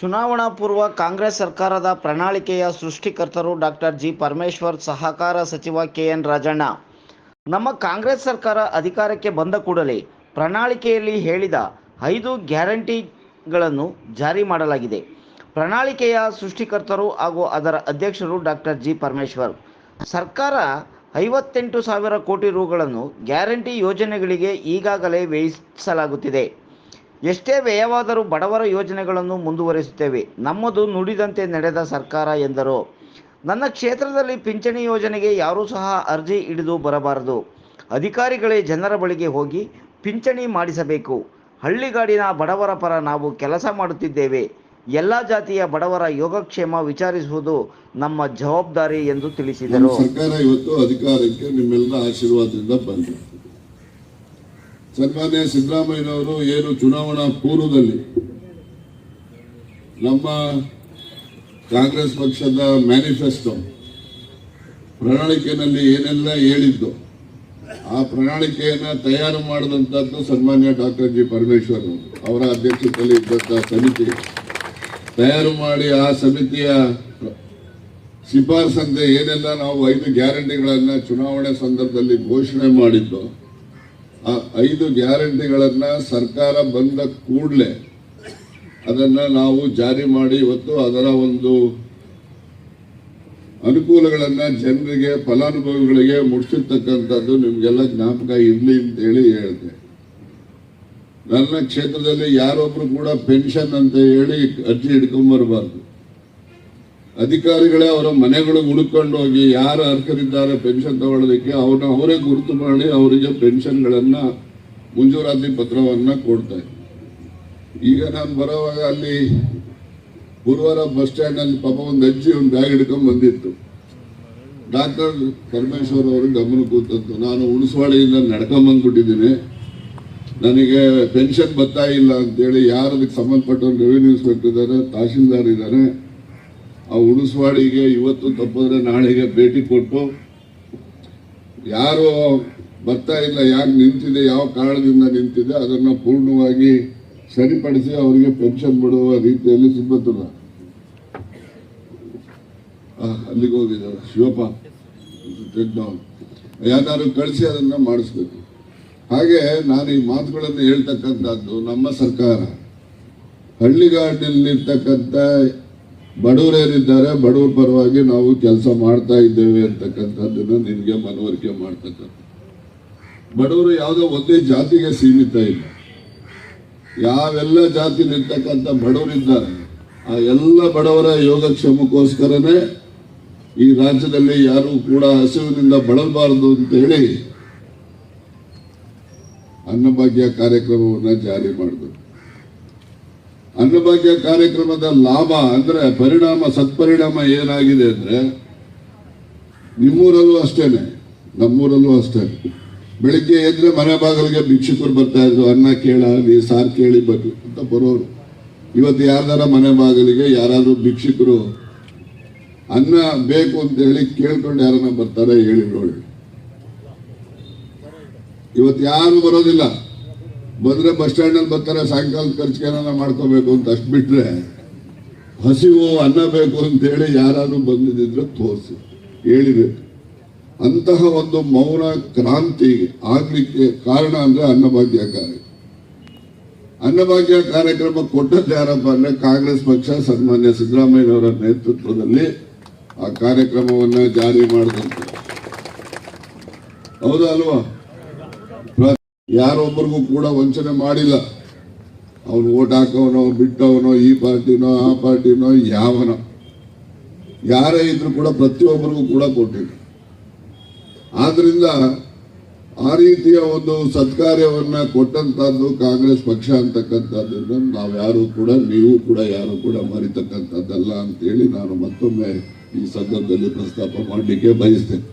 ಚುನಾವಣಾ ಪೂರ್ವ ಕಾಂಗ್ರೆಸ್ ಸರ್ಕಾರದ ಪ್ರಣಾಳಿಕೆಯ ಸೃಷ್ಟಿಕರ್ತರು ಡಾಕ್ಟರ್ ಜಿ ಪರಮೇಶ್ವರ್, ಸಹಕಾರ ಸಚಿವ ಕೆ ಎನ್ ರಾಜಣ್ಣ. ನಮ್ಮ ಕಾಂಗ್ರೆಸ್ ಸರ್ಕಾರ ಅಧಿಕಾರಕ್ಕೆ ಬಂದ ಕೂಡಲೇ ಪ್ರಣಾಳಿಕೆಯಲ್ಲಿ ಹೇಳಿದ ಐದು ಗ್ಯಾರಂಟಿಗಳನ್ನು ಜಾರಿ ಮಾಡಲಾಗಿದೆ. ಪ್ರಣಾಳಿಕೆಯ ಸೃಷ್ಟಿಕರ್ತರು ಹಾಗೂ ಅದರ ಅಧ್ಯಕ್ಷರು ಡಾಕ್ಟರ್ ಜಿ ಪರಮೇಶ್ವರ್. ಸರ್ಕಾರ ಐವತ್ತೆಂಟು ಸಾವಿರ ಕೋಟಿ ರುಗಳನ್ನು ಗ್ಯಾರಂಟಿ ಯೋಜನೆಗಳಿಗೆ ಈಗಾಗಲೇ ವ್ಯಯಿಸಲಾಗುತ್ತಿದೆ. ಎಷ್ಟೇ ವ್ಯಯವಾದರೂ ಬಡವರ ಯೋಜನೆಗಳನ್ನು ಮುಂದುವರಿಸುತ್ತೇವೆ. ನಮ್ಮದು ನುಡಿದಂತೆ ನಡೆದ ಸರ್ಕಾರ ಎಂದರು. ನನ್ನ ಕ್ಷೇತ್ರದಲ್ಲಿ ಪಿಂಚಣಿ ಯೋಜನೆಗೆ ಯಾರೂ ಸಹ ಅರ್ಜಿ ಹಿಡಿದು ಬರಬಾರದು. ಅಧಿಕಾರಿಗಳೇ ಜನರ ಬಳಿಗೆ ಹೋಗಿ ಪಿಂಚಣಿ ಮಾಡಿಸಬೇಕು. ಹಳ್ಳಿಗಾಡಿನ ಬಡವರ ಪರ ನಾವು ಕೆಲಸ ಮಾಡುತ್ತಿದ್ದೇವೆ. ಎಲ್ಲ ಜಾತಿಯ ಬಡವರ ಯೋಗಕ್ಷೇಮ ವಿಚಾರಿಸುವುದು ನಮ್ಮ ಜವಾಬ್ದಾರಿ ಎಂದು ತಿಳಿಸಿದರು. ಸರ್ಕಾರ ಇವತ್ತು ಅಧಿಕಾರಕ್ಕೆ ನಿಮ್ಮೆಲ್ಲರ ಆಶೀರ್ವಾದದಿಂದ ಸನ್ಮಾನ್ಯ ಸಿದ್ದರಾಮಯ್ಯನವರು ಏನು ಚುನಾವಣಾ ಪೂರ್ವದಲ್ಲಿ ನಮ್ಮ ಕಾಂಗ್ರೆಸ್ ಪಕ್ಷದ ಮ್ಯಾನಿಫೆಸ್ಟೋ ಪ್ರಣಾಳಿಕೆಯಲ್ಲಿ ಏನೆಲ್ಲ ಹೇಳಿದ್ದು ಆ ಪ್ರಣಾಳಿಕೆಯನ್ನು ತಯಾರು ಮಾಡಿದಂಥದ್ದು ಸನ್ಮಾನ್ಯ ಡಾಕ್ಟರ್ ಜಿ ಪರಮೇಶ್ವರ್ ಅವರ ಅಧ್ಯಕ್ಷತೆಯಲ್ಲಿ ಇದ್ದಂಥ ಸಮಿತಿ. ತಯಾರು ಮಾಡಿ ಆ ಸಮಿತಿಯ ಶಿಫಾರಸಂತೆ ಏನೆಲ್ಲ ನಾವು ಐದು ಗ್ಯಾರಂಟಿಗಳನ್ನ ಚುನಾವಣೆ ಸಂದರ್ಭದಲ್ಲಿ ಘೋಷಣೆ ಮಾಡಿದ್ದು ಆ ಐದು ಗ್ಯಾರಂಟಿಗಳನ್ನ ಸರ್ಕಾರ ಬಂದ ಕೂಡಲೇ ಅದನ್ನ ನಾವು ಜಾರಿ ಮಾಡಿ ಇವತ್ತು ಅದರ ಒಂದು ಅನುಕೂಲಗಳನ್ನ ಜನರಿಗೆ, ಫಲಾನುಭವಿಗಳಿಗೆ ಮುಟ್ಟಿಸಿರ್ತಕ್ಕಂಥದ್ದು ನಿಮ್ಗೆಲ್ಲ ಜ್ಞಾಪಕ ಇರಲಿ ಅಂತ ಹೇಳಿ ಹೇಳಿದೆ. ನನ್ನ ಕ್ಷೇತ್ರದಲ್ಲಿ ಯಾರೊಬ್ರು ಕೂಡ ಪೆನ್ಷನ್ ಅಂತ ಹೇಳಿ ಅರ್ಜಿ ಹಿಡ್ಕೊಂಬರ್ಬಾರ್ದು ಅಧಿಕಾರಿಗಳೇ ಅವರ ಮನೆಗಳು ಹುಡುಕೊಂಡು ಹೋಗಿ ಯಾರು ಅರ್ಹರಿದ್ದಾರೆ ಪೆನ್ಷನ್ ತಗೊಳ್ಳೋದಕ್ಕೆ ಅವ್ರನ್ನ ಅವರೇ ಗುರುತು ಮಾಡಿ ಅವರಿಗೆ ಪೆನ್ಷನ್ಗಳನ್ನ ಮುಂಜೂರಾತಿ ಪತ್ರವನ್ನ ಕೊಡ್ತಾ ಈಗ ನಾನು ಬರೋವಾಗ ಅಲ್ಲಿ ಗುರುವಾರ ಬಸ್ ಸ್ಟ್ಯಾಂಡ್ ಅಲ್ಲಿ ಪಾಪ ಒಂದು ಅಜ್ಜಿ ಒಂದು ಬ್ಯಾಗ್ ಹಿಡ್ಕೊಂಡು ಬಂದಿತ್ತು. ಡಾಕ್ಟರ್ ಪರಮೇಶ್ವರ್ ಅವರು ಗಮನ ಕೂತದ್ದು ನಾನು ಉಣಸವಾಡಿಯಿಂದ ನಡ್ಕೊಂಬಂದ್ಬಿಟ್ಟಿದ್ದೀನಿ ನನಗೆ ಪೆನ್ಷನ್ ಬರ್ತಾ ಇಲ್ಲ ಅಂತೇಳಿ ಯಾರು ಅದಕ್ಕೆ ಸಂಬಂಧಪಟ್ಟ ರೆವಿನ್ಯೂ ಇನ್ಸ್ಪೆಕ್ಟರ್ ಇದ್ದಾರೆ, ತಹಶೀಲ್ದಾರ್ ಇದ್ದಾರೆ. ಆ ಉಡುಸ್ವಾಡಿಗೆ ಇವತ್ತು ತಪ್ಪಿದ್ರೆ ನಾಳೆಗೆ ಭೇಟಿ ಕೊಟ್ಟು ಯಾರು ಬರ್ತಾ ಇಲ್ಲ, ಯಾಕೆ ನಿಂತಿದೆ, ಯಾವ ಕಾರಣದಿಂದ ನಿಂತಿದೆ ಅದನ್ನು ಪೂರ್ಣವಾಗಿ ಸರಿಪಡಿಸಿ ಅವರಿಗೆ ಪೆನ್ಷನ್ ಬಿಡುವ ರೀತಿಯಲ್ಲಿ ಸಿಬ್ಬತ್ತಲ್ಲ ಅಲ್ಲಿಗೆ ಹೋಗಿದ್ದಾರೆ. ಶಿವಪ್ಪ ಯಾರು ಕಳಿಸಿ ಅದನ್ನ ಮಾಡಿಸ್ಬೇಕು. ಹಾಗೆ ನಾನು ಈ ಮಾತುಗಳನ್ನು ಹೇಳ್ತಕ್ಕಂಥದ್ದು ನಮ್ಮ ಸರ್ಕಾರ. ಹಳ್ಳಿಗಾಡಿನಲ್ಲಿರ್ತಕ್ಕಂಥ ಬಡವರೇನಿದ್ದಾರೆ, ಬಡವ್ರ ಪರವಾಗಿ ನಾವು ಕೆಲಸ ಮಾಡ್ತಾ ಇದ್ದೇವೆ ಅಂತಕ್ಕಂಥದ್ದನ್ನು ನಿನಗೆ ಮನವರಿಕೆ ಮಾಡ್ತಕ್ಕಂಥ ಬಡವರು ಯಾವುದೋ ಒಂದೇ ಜಾತಿಗೆ ಸೀಮಿತ ಇಲ್ಲ. ಯಾವೆಲ್ಲ ಜಾತಿಲಿರ್ತಕ್ಕಂಥ ಬಡವರಿದ್ದಾರೆ, ಆ ಎಲ್ಲ ಬಡವರ ಯೋಗಕ್ಷೇಮಕ್ಕೋಸ್ಕರನೇ ಈ ರಾಜ್ಯದಲ್ಲಿ ಯಾರು ಕೂಡ ಹಸಿವಿನಿಂದ ಬಳಲಬಾರದು ಅಂತ ಹೇಳಿ ಅನ್ನಭಾಗ್ಯ ಕಾರ್ಯಕ್ರಮವನ್ನು ಜಾರಿ ಮಾಡಿದ್ರು ಅನ್ನಭಾಗ್ಯ ಕಾರ್ಯಕ್ರಮದ ಲಾಭ ಅಂದ್ರೆ ಪರಿಣಾಮ, ಸತ್ಪರಿಣಾಮ ಏನಾಗಿದೆ ಅಂದ್ರೆ ನಿಮ್ಮೂರಲ್ಲೂ ಅಷ್ಟೇನೆ, ನಮ್ಮೂರಲ್ಲೂ ಅಷ್ಟೇ. ಬೆಳಿಗ್ಗೆ ಎದ್ರೆ ಮನೆ ಬಾಗಿಲಿಗೆ ಭಿಕ್ಷುಕರು ಬರ್ತಾ ಇದ್ರು, ಅನ್ನ ಕೇಳ, ನೀ ಸಾರ್ ಕೇಳಿ ಬರ್ರಿ ಅಂತ ಬರೋರು. ಇವತ್ತು ಯಾರ್ದಾರ ಮನೆ ಬಾಗಿಲಿಗೆ ಯಾರಾದ್ರೂ ಭಿಕ್ಷುಕರು ಅನ್ನ ಬೇಕು ಅಂತ ಹೇಳಿ ಕೇಳ್ಕೊಂಡು ಯಾರನ್ನ ಬರ್ತಾರೆ ಹೇಳಿ ನೋಡಿ. ಇವತ್ತು ಯಾರು ಬರೋದಿಲ್ಲ. ಬಂದ್ರೆ ಬಸ್ ಸ್ಟ್ಯಾಂಡ್ ಅಲ್ಲಿ ಬರ್ತಾರೆ, ಸಾಯಂಕಾಲ ಖರ್ಚು ಏನಾರ ಮಾಡ್ಕೋಬೇಕು ಅಂತ ಅಷ್ಟು ಬಿಟ್ರೆ ಹಸಿವು ಅನ್ನ ಬೇಕು ಅಂತ ಹೇಳಿ ಯಾರಾದ್ರೂ ಬಂದಿದ್ರೆ ತೋರಿಸಿ. ಹೇಳಿಬೇಕು ಅಂತಹ ಒಂದು ಮೌನ ಕ್ರಾಂತಿ ಆಗ್ಲಿಕ್ಕೆ ಕಾರಣ ಅಂದ್ರೆ ಅನ್ನಭಾಗ್ಯ ಕಾರ್ಯಕ್ರಮ ಅನ್ನಭಾಗ್ಯ ಕಾರ್ಯಕ್ರಮ ಕೊಟ್ಟದ್ದು ಯಾರಪ್ಪ ಅಂದ್ರೆ ಕಾಂಗ್ರೆಸ್ ಪಕ್ಷ, ಸನ್ಮಾನ್ಯ ಸಿದ್ದರಾಮಯ್ಯನವರ ನೇತೃತ್ವದಲ್ಲಿ ಆ ಕಾರ್ಯಕ್ರಮವನ್ನ ಜಾರಿ ಮಾಡಿದಂತ. ಹೌದಾ ಅಲ್ವಾ? ಯಾರೊಬ್ಬರಿಗೂ ಕೂಡ ವಂಚನೆ ಮಾಡಿಲ್ಲ. ಅವನು ಓಟ್ ಹಾಕೋನೋ ಬಿಟ್ಟವನೋ, ಈ ಪಾರ್ಟಿನೋ, ಆ ಪಾರ್ಟಿನೋ, ಯಾವನೋ. ಯಾರೇ ಇದ್ರು ಕೂಡ ಪ್ರತಿಯೊಬ್ಬರಿಗೂ ಕೂಡ ಕೊಟ್ಟಿಲ್ಲ. ಆದ್ರಿಂದ ಆ ರೀತಿಯ ಒಂದು ಸತ್ಕಾರ್ಯವನ್ನ ಕೊಟ್ಟಂತದ್ದು ಕಾಂಗ್ರೆಸ್ ಪಕ್ಷ ಅಂತಕ್ಕಂಥದ್ದನ್ನ ನಾವ್ಯಾರು ಕೂಡ, ನೀವು ಕೂಡ ಯಾರು ಕೂಡ ಮರಿತಕ್ಕಂಥದ್ದಲ್ಲ ಅಂತೇಳಿ ನಾನು ಮತ್ತೊಮ್ಮೆ ಈ ಸಂದರ್ಭದಲ್ಲಿ ಪ್ರಸ್ತಾಪ ಮಾಡಲಿಕ್ಕೆ ಬಯಸ್ತೇನೆ.